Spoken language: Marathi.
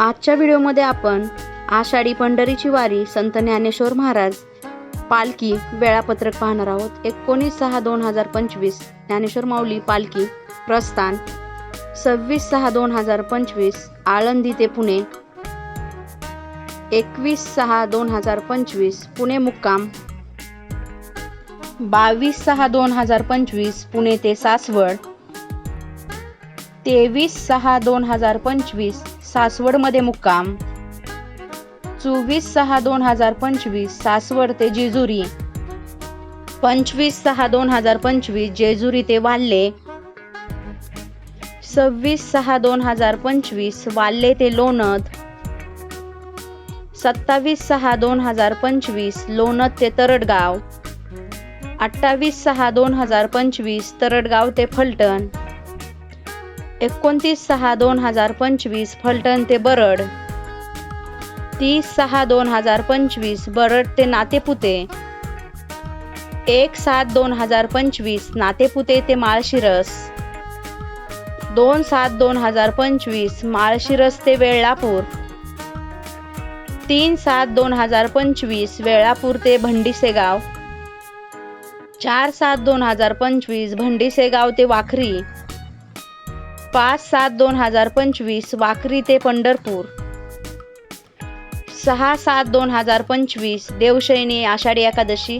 आजच्या व्हिडिओमध्ये आपण आषाढी पंढरीची वारी संत ज्ञानेश्वर महाराज पालखी वेळापत्रक पाहणार आहोत. एकोणीस सहा दोन हजार पंचवीस ज्ञानेश्वर माऊली पालखी प्रस्थान. सव्वीस सहा दोन हजार पंचवीस आळंदी ते पुणे. एकवीस सहा दोन हजार पंचवीस पुणे मुक्काम. बावीस सहा दोन हजार पंचवीस पुणे ते सासवड. तेवीस सहा दोन हजार पंचवीस. सासवडमध्ये मुक्काम. चोवीस सहा दोन हजार पंचवीस. सासवड ते जेजुरी. पंचवीस सहा दोन हजार पंचवीस. जेजुरी ते वाल्ले. सव्वीस सहा दोन हजार पंचवीस. वाल्ले ते लोणद. सत्तावीस सहा दोन हजार पंचवीस. लोणद ते तरडगाव. अठ्ठावीस सहा दोन हजार पंचवीस. तरडगाव ते फलटण. एकोणतीस सहा दोन हजार पंचवीस फलटण ते बरड. तीस सहा दोन हजार पंचवीस बरड ते नातेपुते. एक सात दोन हजार पंचवीस नातेपुते ते माळशिरस. दोन सात दोन हजार पंचवीस माळशिरस ते वेळापूर तीन सात दोन हजार पंचवीस वेळापूर ते भंडीसेगाव. चार सात दोन हजार पंचवीस भंडीसेगाव ते वाखरी. पाच सात दोन हजार पंचवीस वाकरी ते पंढरपूर. सहा सात दोन हजार पंचवीस देवशैनी आषाढी एकादशी